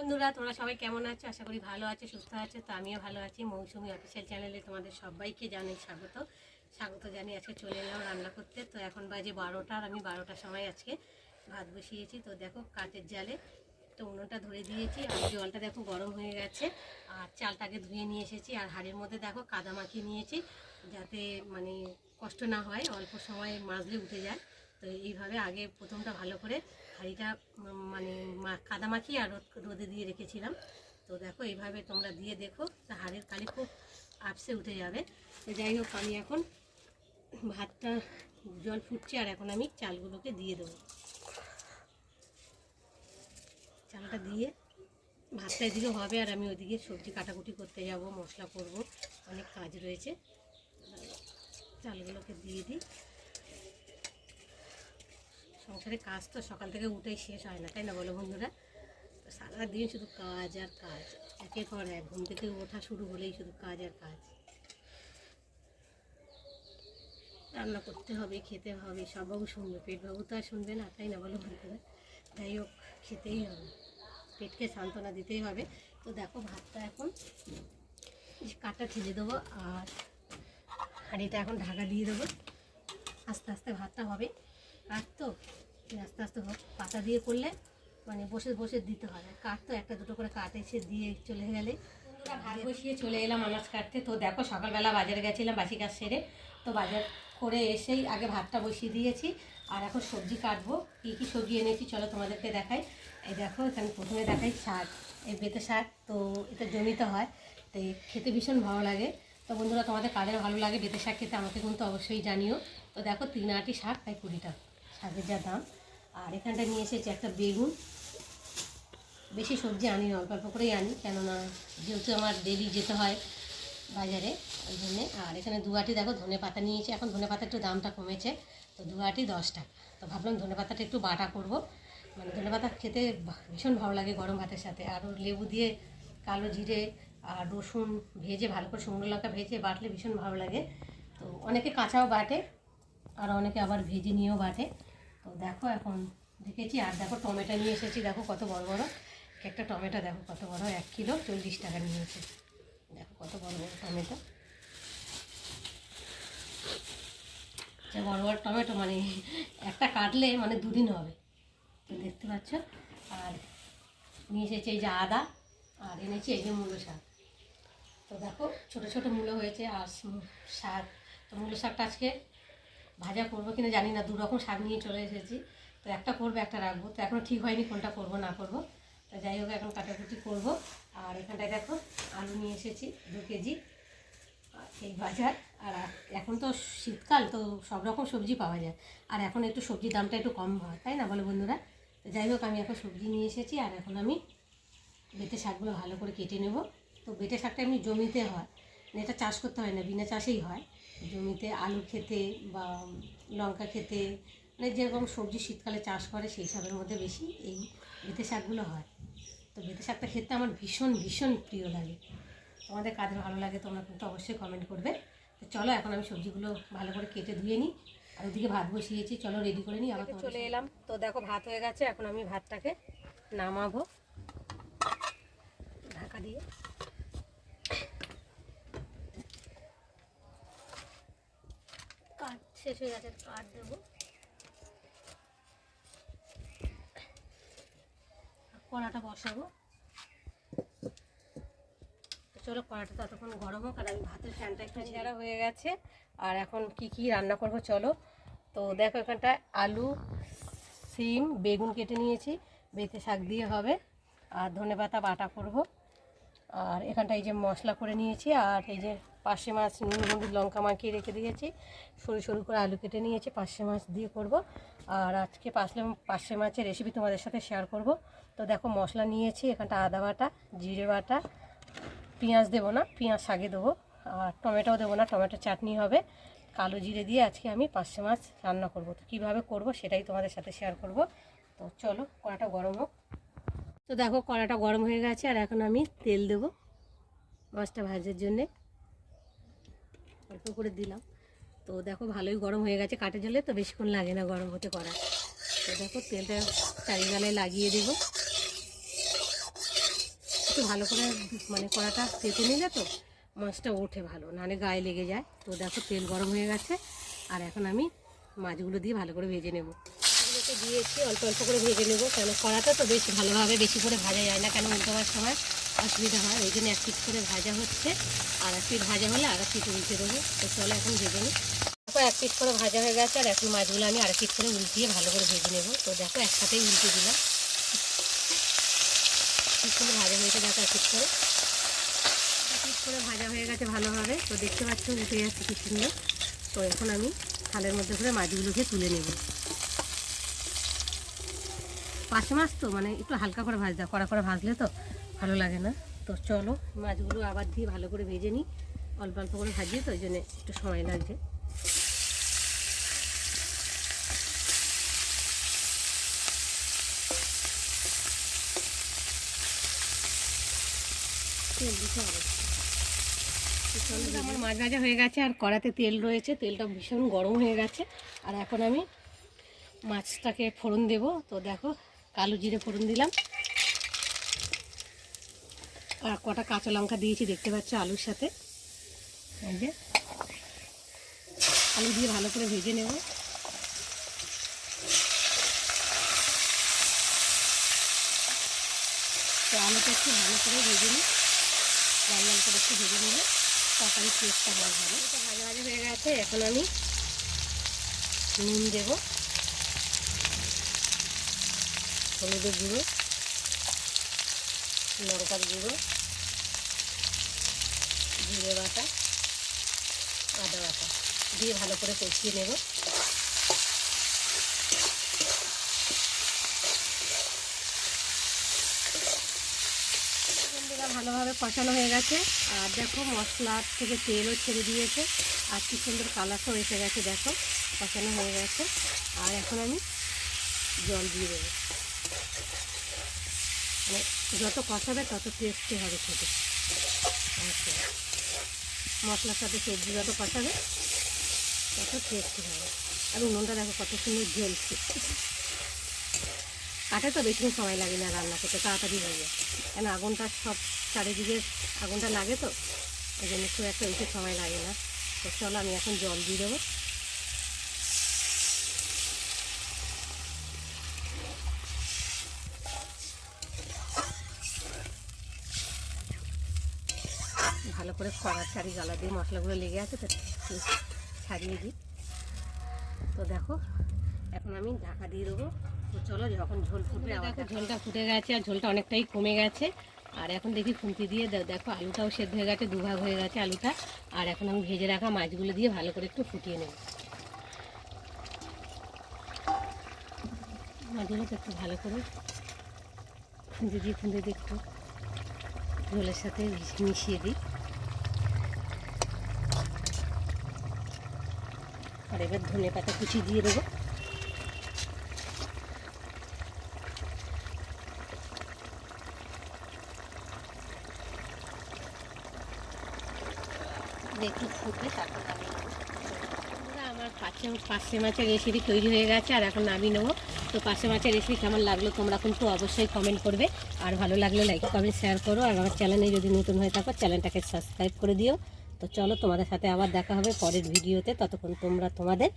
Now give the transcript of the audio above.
বন্ধুরা, তোমরা সবাই কেমন আছো? আশা করি ভালো আছো, সুস্থ আছো। তো আমিও ভালো আছি। মৌসুমি অফিসিয়াল চ্যানেলে তোমাদের সবাইকে জানাই স্বাগত। স্বাগত জানিয়ে আজকে চলে এলাম রান্না করতে। তো এখন বাজে বারোটার আমি বারোটার সময় আজকে ভাত বসিয়েছি। তো দেখো কাঠের জালে তো উনুনটা ধরে দিয়েছি। আর জলটা দেখো গরম হয়ে গেছে। আর চালটাকে ধুয়ে নিয়ে এসেছি। আর হাড়ির মধ্যে দেখো কাদা মাখিয়ে নিয়েছি, যাতে মানে কষ্ট না হয়, অল্প সময় মাজলে উঠে যায়। তো এইভাবে আগে প্রথমটা ভালো করে উম, মানে কাদা মাখিয়ে আর রোদ- দিয়ে রেখেছিলাম। তো দেখো এইভাবে তোমরা দিয়ে দেখো হাড়ির কালি খুব আপসে উঠে যাবে। যাই হোক আমি এখন ভাতটা জল ফুটছে আর এখন আমি চালগুলোকে দিয়ে দেবো। চালটা দিয়ে ভাতটা এদিকে হবে আর আমি ওইদিকে সবজি কাটাকুটি করতে যাব মশলা করব অনেক কাজ রয়েছে। চালগুলোকে দিয়ে দিই। সংসারে কাজ তো সকাল থেকে উঠেই শেষ হয় না, তাই না বলো বন্ধুরা? সারাদিন শুধু কাজ আর কাজ একে পর এক, ঘুম থেকে ওঠা শুরু হলেই শুধু কাজ আর কাজ। রান্না করতে হবে, খেতে হবে সববাবু শুনবে পেটবাবু তো আর শুনবে না, তাই না বলো বন্ধুরা? যাই হোক, খেতেই হবে, পেটকে সান্ত্বনা দিতেই হবে। তো দেখো ভাতটা এখন কাটা ঠেলে দেবো আর হাঁড়িটা এখন ঢাকা দিয়ে দেবো। আস্তে আস্তে ভাতটা হবে। কাঠ তো? আস্তে আস্তে পাতা দিয়ে করলে মানে বসে বসে দিতে আর কাঠ তো একটা দুটো করে কাঠ এসে দিয়ে চলে গেলে। ভাত বসিয়ে চলে এলাম আনাজ কাটতে তো দেখো, সকালবেলা বাজারে গেছিলাম বাসি কাজ সেরে। তো বাজার করে এসেই আগে ভাতটা বসিয়ে দিয়েছি। আর এখন সবজি কাটবো। কী কী সবজি এনেছি চলো তোমাদেরকে দেখাই। এই দেখো, এখানে প্রথমে দেখাই শাক। এই বেতে শাক, তো এটা জমিতে হয়। তো খেতে ভীষণ ভালো লাগে। তো বন্ধুরা, তোমাদের কাদের ভালো লাগে বেতে শাক খেতে আমাকে কিন্তু অবশ্যই জানিও। তো দেখো, তিন আটি শাক তাই কুড়ি টাকা শাকের যা দাম। আর এখানটা নিয়ে এসেছি একটা বেগুন। বেশি সবজি আনি না, অল্প অল্প করেই আনি, কেননা যেহেতু আমার ডেলি যেতে হয় বাজারে, ওই জন্যে। আর এখানে দু আটি, দেখো, ধনে পাতা নিয়েছি এখন ধনে পাতা একটু দামটা কমেছে, তো দু আটি দশ টাকা। তো ভাবলাম ধনে পাতাটা একটু বাটা করব। মানে ধনে পাতা খেতে ভীষণ ভালো লাগে গরম ভাতের সাথে। আর লেবু দিয়ে কালো জিরে আর রসুন ভেজে, ভালো করে শুকনো লঙ্কা ভেজে বাটলে ভীষণ ভালো লাগে। তো অনেকে কাঁচাও বাটে, আর অনেকে আবার ভেজে নিয়েও বাটে। তো দেখো এখন দেখেছি, আর দেখো টমেটো নিয়ে এসেছি, দেখো কত বড় বড়। একটা টমেটো দেখো কত বড়, এক কিলো চল্লিশ টাকা নিয়েছে। দেখো কত বড় বড় টমেটো। যে বড় বড় টমেটো মানে একটা কাটলে মানে দুদিন হবে। তো দেখতে পাচ্ছ? আর নিয়ে এসেছি এই যে আদা, আর এনেছি এই যে মূলো শাক। তো দেখো, ছোট ছোট মূলো হয়েছে, আর শাক। তো মূলো শাকটা আজকে ভাজা করব কিনা জানি না দু রকম শাক নিয়ে চলে এসেছি। তো একটা করব, একটা রাখব। তো এখনও ঠিক হয়নি কোনটা করব, না করব। তো যাই হোক, এখন কাটাকুটি করব। আর এখানটায় দেখো, আলু নিয়ে এসেছি, দু কেজি। এই বাজার। আর এখন তো শীতকাল, তো সব রকম সবজি পাওয়া যায়। আর এখন একটু সবজির দামটা একটু কম হয়, তাই না বলো বন্ধুরা? তো যাই হোক, আমি এখন সবজি নিয়ে এসেছি, আর এখন আমি বেটে শাকগুলো ভালো করে কেটে নেব। তো বেটে শাকটা এমনি জমিতে হয় এটা চাষ করতে হয় না বিনা চাষেই হয়। জমিতে আলু খেতে বা লঙ্কা খেতে মানে যেরকম সবজি শীতকালে চাষ করে সেই সবের মধ্যে বেশি এই বেতে শাকগুলো হয়। তো বেতে শাকটা খেতে আমার ভীষণ ভীষণ প্রিয় লাগে। তোমাদের কাদের ভালো লাগে তোমরা কিন্তু অবশ্যই কমেন্ট করবে। তো চলো এখন আমি সবজিগুলো ভালো করে কেটে ধুয়ে নিই। আর ওদিকে ভাত বসিয়েছি চলো রেডি করে নিই আবার চলে এলাম। তো দেখো ভাত হয়ে গেছে এখন আমি ভাতটাকে নামাবো। ঢাকা দিয়ে কাঠ শেষ হয়ে গেছে কাঠ দেবো। কড়াটা বসাবো। তো চলো কড়াটা ততক্ষণ গরম হোক আর আমি ভাতের ফ্যানটা একটু ঝেড়া হয়ে গেছে আর এখন কি কি রান্না করব চলো। তো দেখো এখানটায় আলু সিম বেগুন কেটে নিয়েছি বেতে শাক দিয়ে হবে আর ধনে পাতা বাটা করব। আর এখানটা এই যে মশলা করে নিয়েছি আর এই যে পার্শে মাছ, নুন, হলুদ, লঙ্কা মাখিয়ে রেখে দিয়েছি। সরু সরু করে আলু কেটে নিয়েছি, পার্শে মাছ দিয়ে করব। আর আজকে পাশলে পার্শে মাছের রেসিপি তোমাদের সাথে শেয়ার করব। তো দেখো মশলা নিয়েছি, এখানটা আদা বাটা, জিরে বাটা, পেঁয়াজ দেবো না, পেঁয়াজ শাকে দেবো। আর টমেটোও দেবো না, টমেটো চাটনি হবে। কালো জিরে দিয়ে আজকে আমি পার্শে মাছ রান্না করব। তো কীভাবে করব সেটাই তোমাদের সাথে শেয়ার করব। তো চলো, কড়াটা গরম হোক। তো দেখো কড়াটা গরম হয়ে গেছে, আর এখন আমি তেল দেবো মাছটা ভাজার জন্যে। অল্প করে দিলাম। তো দেখো ভালোই গরম হয়ে গেছে কাঠে জলে, তো বেশিক্ষণ লাগে না গরম হতে করা তো দেখো তেলটা চারিগালায় লাগিয়ে দেবো। একটু ভালো করে মানে কড়াটা পেতে নিলে তো মাছটা ওঠে ভালো, নাহলে গায়ে লেগে যায়। তো দেখো তেল গরম হয়ে গেছে, আর এখন আমি মাছগুলো দিয়ে ভালো করে ভেজে নেব। দিয়েছি অল্প অল্প করে ভেজে নেব, কেন কড়াটা তো বেশ ভালোভাবে বেশি করে ভাজা যায় না কেন উল্টোবার সময় অসুবিধা হয় ওই জন্য এক পিট করে ভাজা হচ্ছে। আর এক পিট ভাজা হলে আর এক পিট উল্টে দেবো। তো চলো এখন ভেজে নিই। দেখো এক পিট করে ভাজা হয়ে গেছে আর এখন মাছগুলো আমি আরেক পিট করে উল্টিয়ে ভালো করে ভেজে নেব। তো দেখো একসাথেই উল্টে দিলাম। পিট করে ভাজা হয়েছে দেখো এক করে। করে ভাজা হয়ে গেছে ভালোভাবে। তো দেখতে পাচ্ছ উঠে যাচ্ছে কি সুন্দর। তো এখন আমি থালের মধ্যে করে মাছগুলোকে তুলে নেব। পাঁচে মাছ তো মানে একটু হালকা করে ভাজতে হয়, কড়া করে ভাজলে তো ভালো লাগে না। তো চলো মাছগুলো আবার দিয়ে ভালো করে ভেজে নিই। অল্প অল্প করে ভাজি তো ওই জন্য একটু সময় লাগছে। তেল দিতে হবে। আমার মাছ ভাজা হয়ে গেছে আর কড়াতে তেল রয়েছে। তেলটা ভীষণ গরম হয়ে গেছে। আর এখন আমি মাছটাকে ফোড়ন দেব। তো দেখো কালো জিরে ফোড়ন দিলাম। আর কটা কাঁচা লঙ্কা দিয়েছি, দেখতে পাচ্ছ আলুর সাথে। এই যে, আলু দিয়ে ভালো করে ভেজে নেব। তো আলুটা একটু ভালো করে ভেজে নিই। লাল লাল করে একটু ভেজে নিলে তরকারির টেস্টটা হয় ভালো এটা ভাজা ভাজা হয়ে গেছে, এখন আমি নুন দেব। হলুদের গুঁড়ো। লঙ্কার গুঁড়ো, জিরে বাটা, আদা বাটা, দিয়ে ভালো করে কষিয়ে নেব। ভালোভাবে কষানো হয়ে গেছে। আর দেখো, মশলার থেকে তেলও ছেড়ে দিয়েছে। আর কি সুন্দর কালারটাও এসে গেছে, দেখো, কষানো হয়ে গেছে। আর এখন আমি জল দিয়ে দেবো। মানে যত কষাবে তত টেস্টি হবে খেতে। আচ্ছা। মশলার সাথে সবজি যত কষাবে, তত টেস্টি হবে। আর উনুনটা দেখো কত সুন্দর জ্বলছে। কাঠে তো বেশি সময় লাগে না রান্না করতে, তাড়াতাড়ি হয়ে যায়। কেন আগুনটা সব চারিদিকে, আগুনটা লাগে তো ওই জন্য খুব একটা বেশি সময় লাগে না। তো চলো আমি এখন জল দিয়ে দেবো। ভালো করে কড়ার চারি গালা দিয়ে মশলাগুলো লেগে আছে তো ছাড়িয়ে দিই। তো দেখো এখন আমি ঢাকা দিয়ে দেবো। তো চলো যখন ঝোল ফুটবে দেখো ঝোলটা ফুটে গেছে আর ঝোলটা অনেকটাই কমে গেছে। আর এখন দেখি খুন্তি দিয়ে দেখো আলুটাও সেদ্ধ হয়ে গেছে দুভাগ হয়ে গেছে আলুটা। আর এখন আমি ভেজে রাখা মাছগুলো দিয়ে ভালো করে একটু ফুটিয়ে নেব। মাছগুলোকে একটু ভালো করে খুন্তি দিয়ে খুন্তি দিয়ে একটু ঝোলের সাথে মিশিয়ে দিই। আর এবার ধনে পাতা কুচি দিয়ে দেবো। একটু আমার পাশে পাশে মাছের রেসিপি তৈরি হয়ে গেছে, আর এখন নামিয়ে নেব। তো পাশে মাছের রেসিপি কেমন লাগল তোমরা কিন্তু অবশ্যই কমেন্ট করবে। আর ভালো লাগলে লাইক কমেন্ট শেয়ার করো। আর আমার চ্যানেলে যদি নতুন হয়ে থাকো চ্যানেলটাকে সাবস্ক্রাইব করে দিও। তো চলো তোমাদের সাথে আবার দেখা হবে পরের ভিডিওতে। ততক্ষণ তোমরা তোমাদের